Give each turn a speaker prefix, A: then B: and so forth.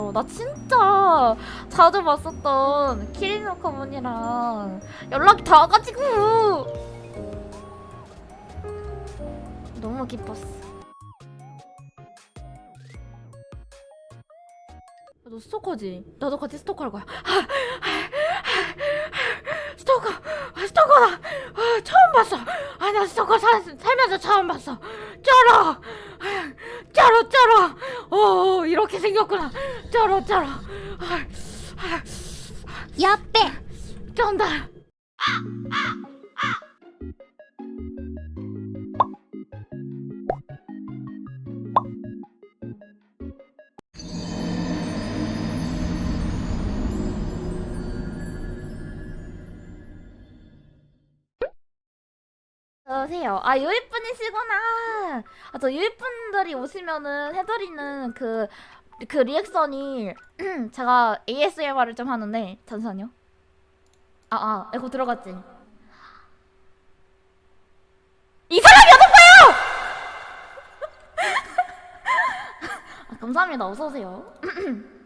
A: 어, 나 진짜 자주 봤었던 키리노커먼이랑 연락이 닿아가지고 너무 기뻤어. 너 스토커지? 나도 같이 스토커할 거야. 스토커, 아, 스토커다. 아, 처음 봤어. 아, 나 스토커 살, 살면서 처음 봤어. 쩔어, 아, 쩔어, 쩔어. 어, 이렇게 생겼구나. 쩔어, 쩔어. 아, 아, 쩐다. 안녕하세요. 아, 유입분이시구나. 아, 저 유입분들이 오시면은 해드리는 그, 그 리액션이 제가 ASMR을 좀 하는데, 잠시만요. 아, 아, 에코 들어갔지. 이 사람이 어떤가요? 아, 감사합니다. 어서 오세요.